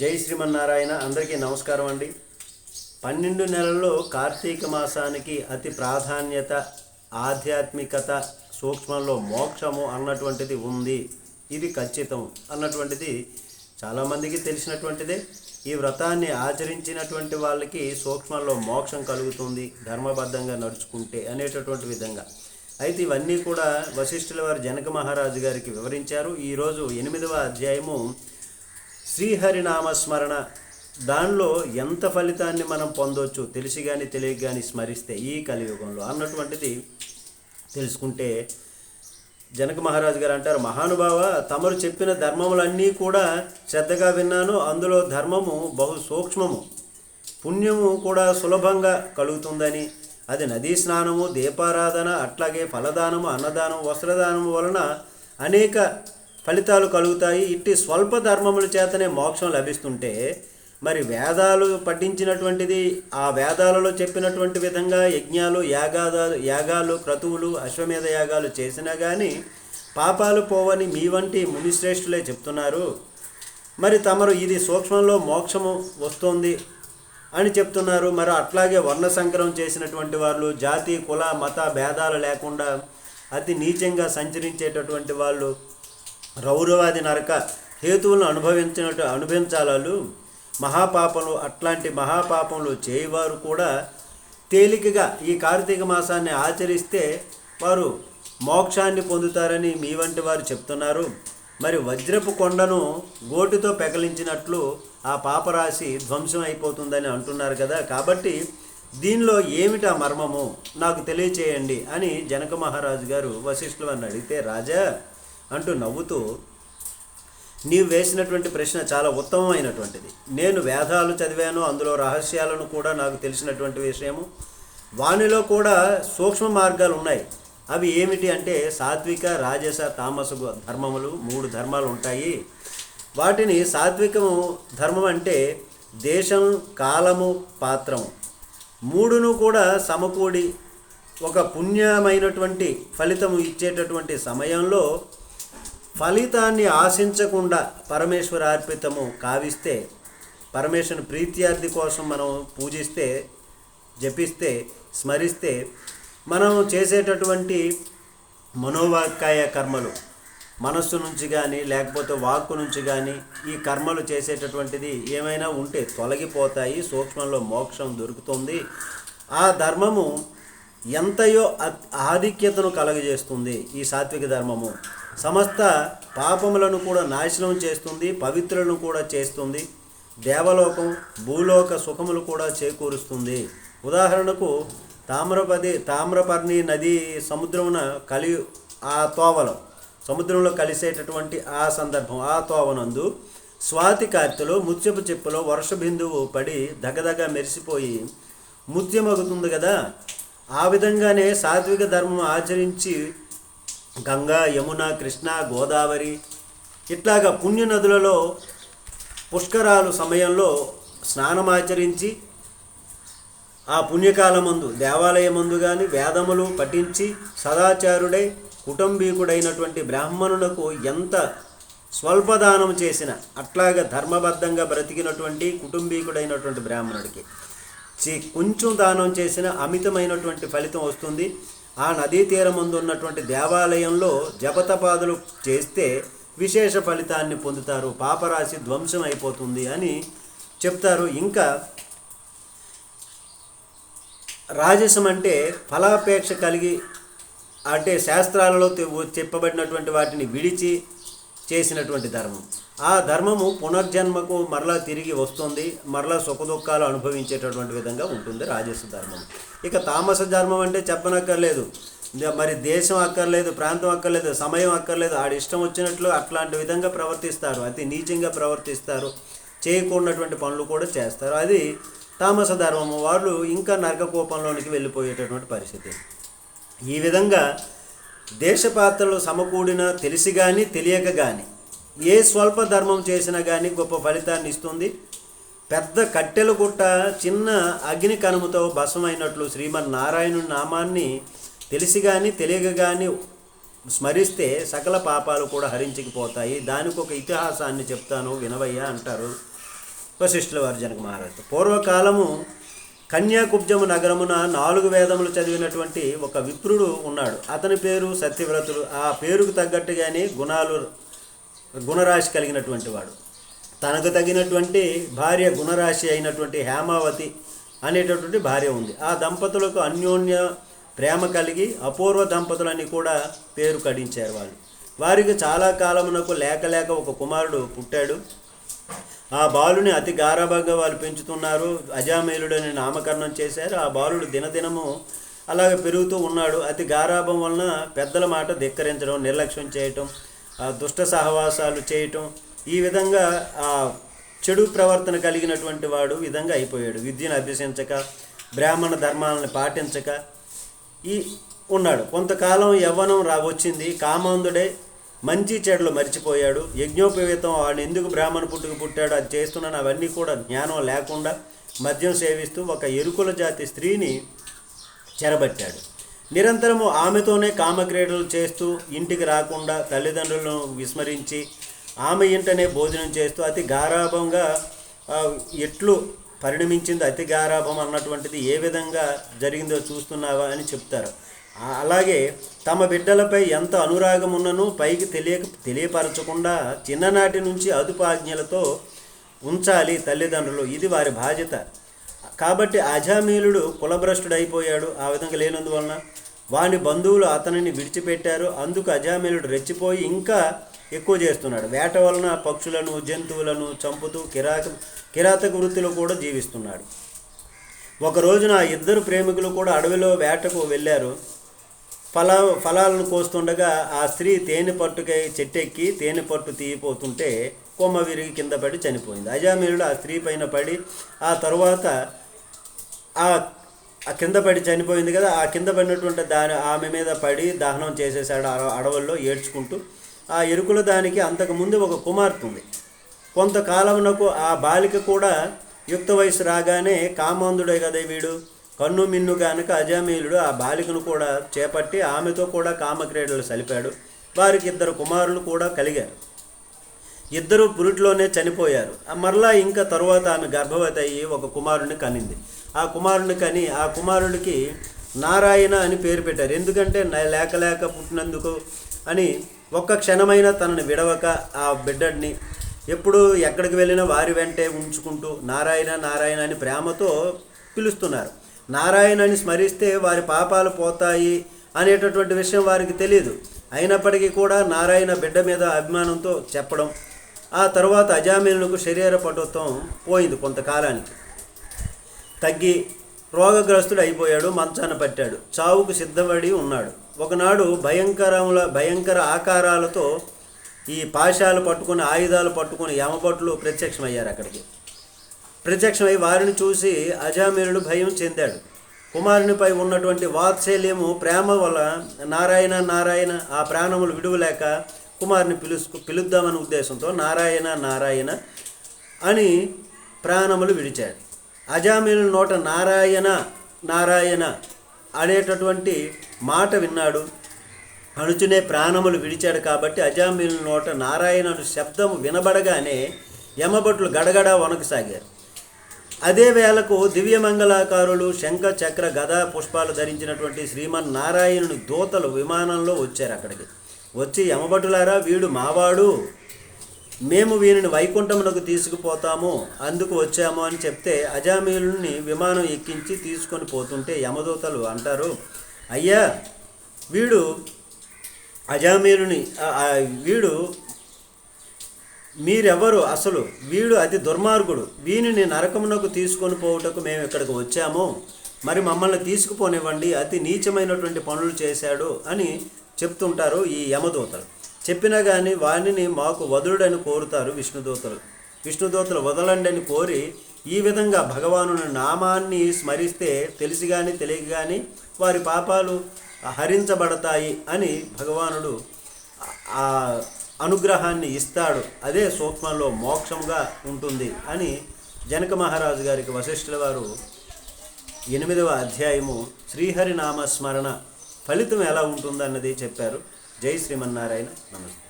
జై శ్రీమన్నారాయణ అందరికీ నమస్కారం అండి. పన్నెండు నెలల్లో కార్తీక మాసానికి అతి ప్రాధాన్యత ఆధ్యాత్మికత సూక్ష్మంలో మోక్షము అన్నటువంటిది ఉంది. ఇది ఖచ్చితం అన్నటువంటిది చాలామందికి తెలిసినటువంటిదే. ఈ వ్రతాన్ని ఆచరించినటువంటి వాళ్ళకి సూక్ష్మంలో మోక్షం కలుగుతుంది ధర్మబద్ధంగా నడుచుకుంటే అనేటటువంటి విధంగా. అయితే ఇవన్నీ కూడా వశిష్ఠుల వారు జనక మహారాజు గారికి వివరించారు. ఈరోజు ఎనిమిదవ అధ్యాయము శ్రీహరినామ స్మరణ. దానిలో ఎంత ఫలితాన్ని మనం పొందవచ్చు తెలిసి కానీ తెలియక కానీ స్మరిస్తే ఈ కలియుగంలో అన్నటువంటిది తెలుసుకుంటే జనక మహారాజు గారు అంటారు మహానుభావ తమరు చెప్పిన ధర్మములన్నీ కూడా శ్రద్ధగా విన్నాను. అందులో ధర్మము బహు సూక్ష్మము. పుణ్యము కూడా సులభంగా కలుగుతుందని. అది నదీ స్నానము దీపారాధన అట్లాగే ఫలదానము అన్నదానం వస్త్రదానము వలన అనేక ఫలితాలు కలుగుతాయి. ఇట్టి స్వల్ప ధర్మముల చేతనే మోక్షం లభిస్తుంటే మరి వేదాలు పఠించినటువంటిది ఆ వేదాలలో చెప్పినటువంటి విధంగా యజ్ఞాలు యాగాదాలు యాగాలు క్రతువులు అశ్వమేధ యాగాలు చేసినా కానీ పాపాలు పోవని మీ వంటి మునిశ్రేష్ఠులే చెప్తున్నారు. మరి తమరు ఇది సూక్ష్మంలో మోక్షము వస్తోంది అని చెప్తున్నారు. మరి అట్లాగే వర్ణ సంకరం చేసినటువంటి వాళ్ళు జాతి కుల మత భేదాలు లేకుండా అతి నీచంగా సంచరించేటటువంటి వాళ్ళు రౌరవాది నరక హేతువులను అనుభవించినట్టు అనుభవించాలు మహాపాపములు అట్లాంటి మహాపాపములు చేయవారు కూడా తేలికగా ఈ కార్తీక మాసాన్ని ఆచరిస్తే వారు మోక్షాన్ని పొందుతారని మీ వంటి వారు చెప్తున్నారు. మరి వజ్రపు కొండను గోటితో పెకలించినట్లు ఆ పాపరాశి ధ్వంసం అయిపోతుందని అంటున్నారు కదా. కాబట్టి దీనిలో ఏమిటా మర్మము? నాకు తెలియచేయండి అని జనక మహారాజు గారు వశిష్ఠులు అని అడిగితే రాజా అంటూ నవ్వుతూ నీవు వేసినటువంటి ప్రశ్న చాలా ఉత్తమమైనటువంటిది. నేను వేదాలు చదివాను అందులో రహస్యాలను కూడా నాకు తెలిసినటువంటి విషయము. వానిలో కూడా సూక్ష్మ మార్గాలు ఉన్నాయి. అవి ఏమిటి అంటే సాత్విక రాజస తామస ధర్మములు మూడు ధర్మాలు ఉంటాయి. వాటిని సాత్వికము ధర్మం అంటే దేశం కాలము పాత్రము. మూడును కూడా సమకూడి ఒక పుణ్యమైనటువంటి ఫలితము ఇచ్చేటటువంటి సమయంలో ఫలితాన్ని ఆశించకుండా పరమేశ్వర అర్పితము కావిస్తే పరమేశ్వరుని ప్రీత్యార్థి కోసం మనం పూజిస్తే జపిస్తే స్మరిస్తే మనం చేసేటటువంటి మనోవాకాయ కర్మలు మనస్సు నుంచి కానీ లేకపోతే వాక్కు నుంచి కానీ ఈ కర్మలు చేసేటటువంటిది ఏమైనా ఉంటే తొలగిపోతాయి సూక్ష్మంలో మోక్షం దొరుకుతుంది. ఆ ధర్మము ఎంతయో ఆధిక్యతను కలగజేస్తుంది ఈ సాత్విక ధర్మము. సమస్త పాపములను కూడా నాశనం చేస్తుంది పవిత్రులను కూడా చేస్తుంది దేవలోకం భూలోక సుఖములు కూడా చేకూరుస్తుంది. ఉదాహరణకు తామ్రపది తామ్రపర్ణి నది సముద్రమున కలి ఆ తోవలం సముద్రంలో కలిసేటటువంటి ఆ సందర్భం ఆ తోవనందు స్వాతి కార్తెలో ముత్యపు చెప్పులో వర్ష బిందువు పడి దగదగ మెరిసిపోయి ముత్యమగుతుంది కదా? ఆ విధంగానే సాత్విక ధర్మం ఆచరించి గంగా యమున కృష్ణ గోదావరి ఇట్లాగా పుణ్య నదులలో పుష్కరాలు సమయంలో స్నానమాచరించి ఆ పుణ్యకాలమందు దేవాలయమందు కానీ వేదములు పఠించి సదాచారుడై కుటుంబీకుడైనటువంటి బ్రాహ్మణులకు ఎంత స్వల్పదానం చేసిన అట్లాగా ధర్మబద్ధంగా బ్రతికినటువంటి కుటుంబీకుడైనటువంటి బ్రాహ్మణుడికి. కొంచెం దానం చేసిన అమితమైనటువంటి ఫలితం వస్తుంది. ఆ నదీ తీరం ముందు ఉన్నటువంటి దేవాలయంలో జపతపాదులు చేస్తే విశేష ఫలితాన్ని పొందుతారు. పాపరాశి ధ్వంసం అయిపోతుంది అని చెప్తారు. ఇంకా రాజసం అంటే ఫలాపేక్ష కలిగి అంటే శాస్త్రాలలో చెప్పబడినటువంటి వాటిని విడిచి చేసినటువంటి ధర్మం. ఆ ధర్మము పునర్జన్మకు మరలా తిరిగి వస్తుంది మరలా సుఖదుఖాలు అనుభవించేటటువంటి విధంగా ఉంటుంది రాజస ధర్మం ఇక తామస ధర్మం అంటే చెప్పనక్కర్లేదు. మరి దేశం అక్కర్లేదు ప్రాంతం అక్కర్లేదు సమయం అక్కర్లేదు ఆడి ఇష్టం వచ్చినట్లు అట్లాంటి విధంగా ప్రవర్తిస్తారు అతి నీచంగా ప్రవర్తిస్తారు చేయకూడనటువంటి పనులు కూడా చేస్తారు. అది తామస ధర్మము. వాళ్ళు ఇంకా నరకకోపంలోనికి వెళ్ళిపోయేటటువంటి పరిస్థితి. ఈ విధంగా దేశపాత్రలు సమకూడిన తెలిసి కానీ తెలియక కానీ ఏ స్వల్ప ధర్మం చేసినా కానీ గొప్ప ఫలితాన్ని ఇస్తుంది. పెద్ద కట్టెలు గుట్ట చిన్న అగ్ని కనుమతో భస్మైనట్లు శ్రీమన్నారాయణుని నామాన్ని తెలిసి కానీ తెలియక కానీ స్మరిస్తే సకల పాపాలు కూడా హరించుకుపోతాయి. దానికి ఒక ఇతిహాసాన్ని చెప్తాను వినవయ్యా అంటారు వశిష్ఠుల వారు జనక మహారాజు పూర్వకాలము కన్యాకుబ్జము నగరమున నాలుగు వేదములు చదివినటువంటి ఒక విప్రుడు ఉన్నాడు. అతని పేరు సత్యవ్రతుడు. ఆ పేరుకు తగ్గట్టుగానే గుణాలు గుణరాశి కలిగినటువంటి వాడు. తనకు తగినటువంటి భార్య గుణరాశి అయినటువంటి హేమావతి అనేటటువంటి భార్య ఉంది. ఆ దంపతులకు అన్యోన్య ప్రేమ కలిగి అపూర్వ దంపతులని కూడా పేరు కడించారు వాళ్ళు. వారికి చాలా కాలమునకు లేక లేక ఒక కుమారుడు పుట్టాడు. ఆ బాలుని అతి గారాభంగా వాళ్ళు పెంచుతున్నారు. అజామేలుడని నామకరణం చేశారు. ఆ బాలుడు దినదినము అలాగే పెరుగుతూ ఉన్నాడు. అతి గారాభం వలన పెద్దల మాట ధిక్కరించడం నిర్లక్ష్యం చేయటం ఆ దుష్ట సహవాసాలు చేయటం ఈ విధంగా ఆ చెడు ప్రవర్తన కలిగినటువంటి వాడు విధంగా అయిపోయాడు. విద్యను అభ్యసించక బ్రాహ్మణ ధర్మాలను పాటించక ఈ ఉన్నాడు. కొంతకాలం యవ్వనం రా వచ్చింది. కామాంధుడే మంచి చెడులు మర్చిపోయాడు. యజ్ఞోపవీతం వాడిని ఎందుకు బ్రాహ్మణ పుట్టుకు పుట్టాడు? అది చేస్తున్నాను. అవన్నీ కూడా జ్ఞానం లేకుండా మద్యం సేవిస్తూ ఒక ఎరుకుల జాతి స్త్రీని చెరబట్టాడు. నిరంతరము ఆమెతోనే కామక్రీడలు చేస్తూ ఇంటికి రాకుండా తల్లిదండ్రులను విస్మరించి ఆమె ఇంటనే భోజనం చేస్తూ అతి గారాభంగా ఎట్లు పరిణమించింది అతి గారాభం అన్నటువంటిది ఏ విధంగా జరిగిందో చూస్తున్నావా అని చెప్తారు. అలాగే తమ బిడ్డలపై ఎంత అనురాగం ఉన్నను పైకి తెలియక తెలియపరచకుండా చిన్ననాటి నుంచి అదుపు ఆజ్ఞలతో ఉంచాలి తల్లిదండ్రులు. ఇది వారి బాధ్యత. కాబట్టి అజామీలుడు కులభ్రష్టుడైపోయాడు. ఆ విధంగా లేనందువలన వాని బంధువులు అతనిని విడిచిపెట్టారు. అందుకు అజామీలుడు రెచ్చిపోయి ఇంకా ఎక్కువ చేస్తున్నాడు. వేట వలన పక్షులను జంతువులను చంపుతూ కిరాక కిరాతక వృత్తిలో కూడా జీవిస్తున్నాడు. ఒక రోజున ఆ ఇద్దరు ప్రేమికులు కూడా అడవిలో వేటకు వెళ్ళారు. ఫల ఫలాలను కోస్తుండగా ఆ స్త్రీ తేనె పట్టుకై చెట్టెక్కి తేనె పట్టు తీయిపోతుంటే కొమ్మ విరిగి కింద పడి చనిపోయింది. అజామీరుడు ఆ స్త్రీ పైన పడి ఆ తరువాత ఆ ఆ కింద పడి చనిపోయింది కదా ఆ కింద పడినటువంటి దాని ఆమె మీద పడి దహనం చేసేసాడు అడవుల్లో ఏడ్చుకుంటూ. ఆ ఎరుకుల దానికి అంతకుముందు ఒక కుమార్తె ఉంది. కొంతకాలమునకు ఆ బాలిక కూడా యుక్త వయసు రాగానే కామాంధుడే కదా వీడు? కన్ను మిన్ను కనుక అజామీలుడు ఆ బాలికను కూడా చేపట్టి ఆమెతో కూడా కామక్రీడలు సలిపాడు. వారికి ఇద్దరు కుమారులు కూడా కలిగారు. ఇద్దరు పురిటిలోనే చనిపోయారు. మరలా ఇంకా తరువాత ఆమె గర్భవతి అయ్యి ఒక కుమారుని కనింది. ఆ కుమారుని కని ఆ కుమారుడికి నారాయణ అని పేరు పెట్టారు. ఎందుకంటే లేక లేక పుట్టినందుకు అని ఒక్క క్షణమైన తనని విడవక ఆ బిడ్డడిని ఎప్పుడు ఎక్కడికి వెళ్ళినా వారి వెంటే ఉంచుకుంటూ నారాయణ నారాయణ అని ప్రేమతో పిలుస్తున్నారు. నారాయణని స్మరిస్తే వారి పాపాలు పోతాయి అనేటటువంటి విషయం వారికి తెలియదు అయినప్పటికీ కూడా నారాయణ బిడ్డ మీద అభిమానంతో చెప్పడం ఆ తర్వాత అజామీనులకు శరీర పటుత్వం పోయింది కొంతకాలానికి. తగ్గి రోగగ్రస్తుడు అయిపోయాడు మంచాన పట్టాడు చావుకు సిద్ధపడి ఉన్నాడు. ఒకనాడు భయంకరముల భయంకర ఆకారాలతో ఈ పాశాలు పట్టుకుని ఆయుధాలు పట్టుకుని యమపట్లు ప్రత్యక్షమయ్యారు అక్కడికి. ప్రత్యక్షమై వారిని చూసి అజామీరుడు భయం చెందాడు. కుమారునిపై ఉన్నటువంటి వాత్సల్యము ప్రేమ వల్ల నారాయణ నారాయణ ఆ ప్రాణములు విడువలేక కుమారుని పిలుసు పిలుద్దామనే ఉద్దేశంతో నారాయణ నారాయణ అని ప్రాణములు విడిచాడు అజామీరుల నోట నారాయణ నారాయణ అనేటటువంటి మాట విన్నాడు. అణుచునే ప్రాణములు విడిచాడు కాబట్టి అజామీల నోట నారాయణ శబ్దము వినబడగానే యమభట్లు గడగడ వణకసాగారు. అదే వేళకు దివ్యమంగళాకారులు శంఖ చక్ర గదా పుష్పాలు ధరించినటువంటి శ్రీమన్ నారాయణుని దూతలు విమానంలో వచ్చారు అక్కడికి. వచ్చి యమభటులారా వీడు మావాడు. మేము వీరిని వైకుంఠమునకు తీసుకుపోతాము. అందుకు వచ్చాము అని చెప్తే అజామీలుని విమానం ఎక్కించి తీసుకొని పోతుంటే యమదూతలు అంటారు అయ్యా వీడు అజామీలుని వీడు మీరెవరు? అసలు వీడు అతి దుర్మార్గుడు. వీనిని నరకమునకు తీసుకొని పోవుటకు మేము ఇక్కడికి వచ్చాము. మరి మమ్మల్ని తీసుకుపోనివ్వండి. అతి నీచమైనటువంటి పనులు చేశాడు అని చెప్తుంటారు ఈ యమదూతలు. చెప్పినా కానీ వాణిని మాకు వదులుడని కోరుతారు విష్ణుదూతలు. విష్ణుదూతలు వదలండి అని కోరి ఈ విధంగా భగవానుని నామాన్ని స్మరిస్తే తెలిసి కానీ తెలియక కానీ వారి పాపాలు హరించబడతాయి అని భగవానుడు ఆ అనుగ్రహాన్ని ఇస్తాడు. అదే సూక్ష్మంలో మోక్షంగా ఉంటుంది అని జనక మహారాజు గారికి వశిష్ఠుల వారు ఎనిమిదవ అధ్యాయము శ్రీహరి నామ స్మరణ ఫలితం ఎలా ఉంటుందన్నది చెప్పారు. జై శ్రీమన్నారాయణ. నమస్తే.